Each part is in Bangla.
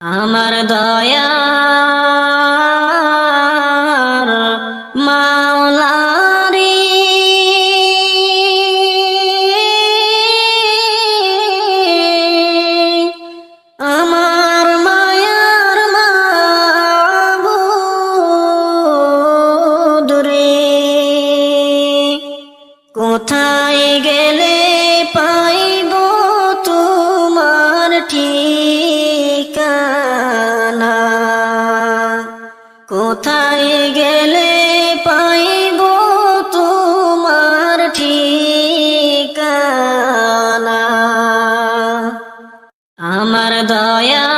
আমার দয়ার মাওলারি। আমার মায়ার মাবুদরে কোথায় গেলে কোথায় গেলে পাইব তোমার ঠিকানা? আমার দয়ার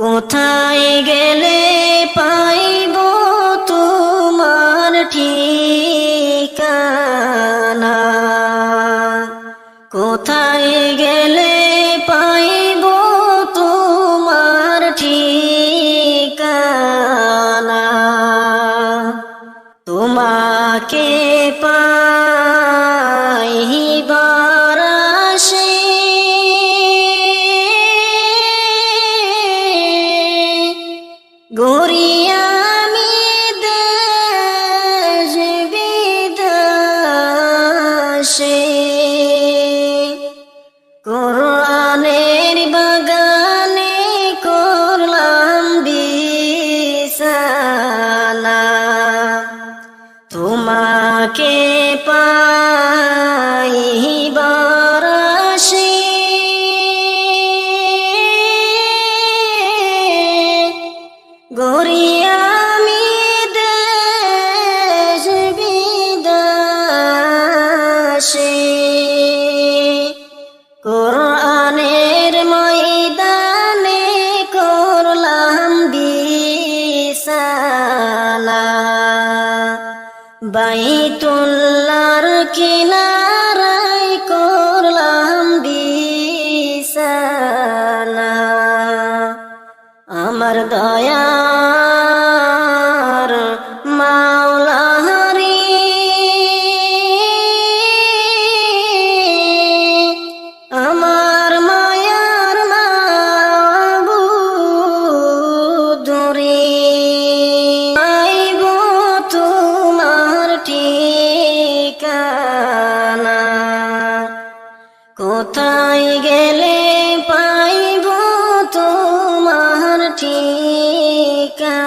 কোথায় গেলে পাইব কোরআনের বাগানে করলাম বিছানা বাইতুল্লার কিনারায় করলাম বিছানা। আমার দয়ার কোথায় গেলে পাইব তোমার ঠিকা